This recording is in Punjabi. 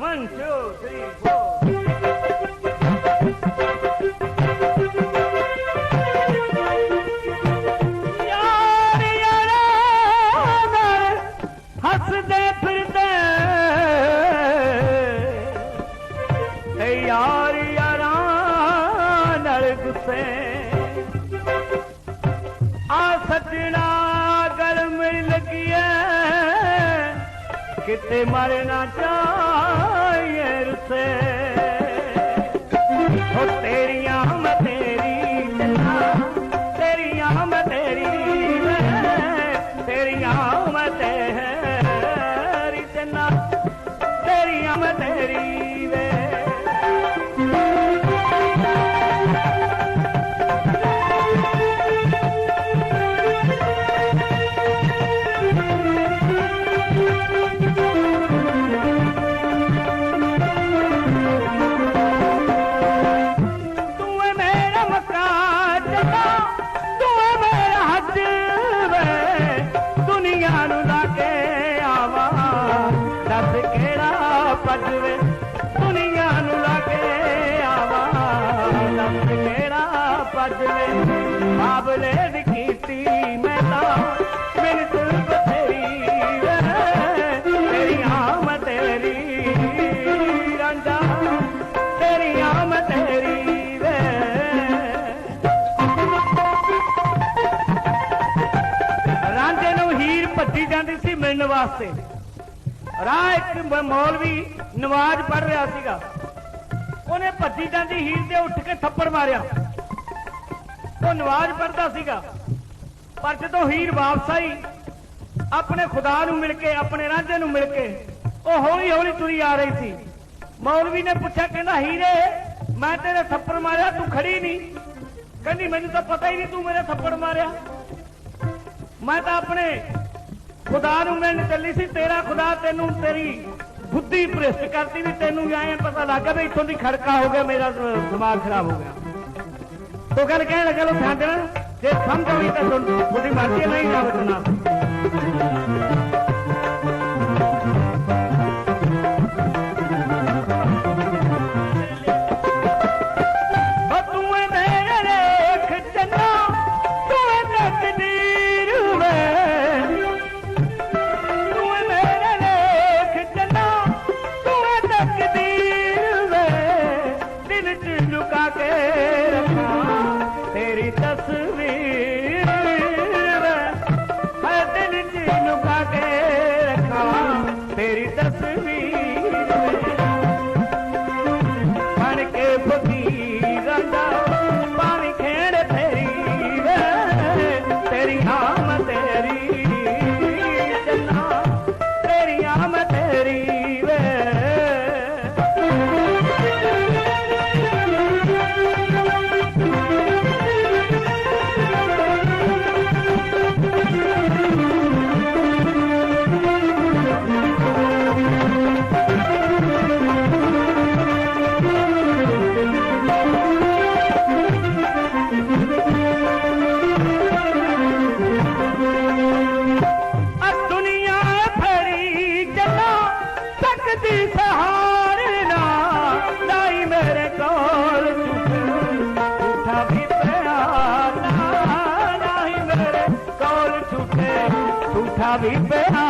मंशो श्रीसर यार किथे मारे न ਦੁਨੀਆ ਨੂੰ ਲਾ ਕੇ ਆਵਾ। ਦੱਸ ਕਿਹੜਾ ਪਜਵੇ ਦੁਨੀਆ ਨੂੰ ਲਾ ਕੇ ਆਵਾ। ਦੱਸ ਕਿਹੜਾ ਪਜਵੇ ਬਾਬਲੇ ਭੱਜੀ ਜਾਂਦੀ ਸੀ ਮਿਲਣ ਵਾਸਤੇ। ਰਾਹ ਇੱਕ ਮ- ਮੌਲਵੀ ਨਵਾਜ਼ ਪੜ ਰਿਹਾ ਸੀਗਾ। ਉਹਨੇ ਭੱਜੀ ਜਾਂਦੀ ਹੀਰ ਦੇ ਉੱਠ ਕੇ ਥੱਪੜ ਮਾਰਿਆ। ਉਹ ਨਵਾਜ਼ ਪੜਦਾ ਸੀਗਾ। ਪਰ ਜਦੋਂ ਹੀਰ ਵਾਪਸ ਆਈ, ਆਪਣੇ ਖੁਦਾ ਨੂੰ ਮਿਲ ਕੇ, ਆਪਣੇ ਰਾਂਝੇ ਨੂੰ ਮਿਲ ਕੇ, ਉਹ ਹੌਲੀ ਹੌਲੀ ਤੁਰੀ ਆ ਰਹੀ ਸੀ। ਮੌਲਵੀ ਨੇ ਪੁੱਛਿਆ, ਕਹਿੰਦਾ, ਹੀਰੇ, ਮੈਂ ਤੇਰੇ ਥੱਪੜ ਮਾਰਿਆ, ਤੂੰ ਖੜੀ ਨਹੀਂ ਕਹਿੰਦੀ, ਮੈਨੂੰ ਤਾਂ ਪਤਾ ਹੀ ਨਹੀਂ ਤੂੰ ਮੇਰੇ ਥੱਪੜ ਮਾਰਿਆ। ਮੈਂ ਤਾਂ ਆਪਣੇ ਖੁਦਾ ਨੂੰ ਮਿਲਣ ਚੱਲੀ ਸੀ, ਤੇਰਾ ਖੁਦਾ ਤੈਨੂੰ ਤੇਰੀ ਬੁੱਧੀ ਭ੍ਰਿਸ਼ਟ ਕਰਤੀ ਵੀ ਤੈਨੂੰ ਐਂ ਪਤਾ ਲੱਗਾ ਵੀ ਇੱਥੋਂ ਦੀ ਖੜਕਾ ਹੋ ਗਿਆ, ਮੇਰਾ ਦਿਮਾਗ ਖਰਾਬ ਹੋ ਗਿਆ। ਤੋ ਗੱਲ ਕਹਿਣ ਲੱਗਾ ਲੋ ਛੱਡ ਜੇ ਸਮਝ ਆਈ ਤਾਂ ਸੁਣ, ਤੁਹਾਡੀ ਮਰਜ਼ੀ ਨਹੀਂ ਜਾਵੇ ਨਾ अभी पे आ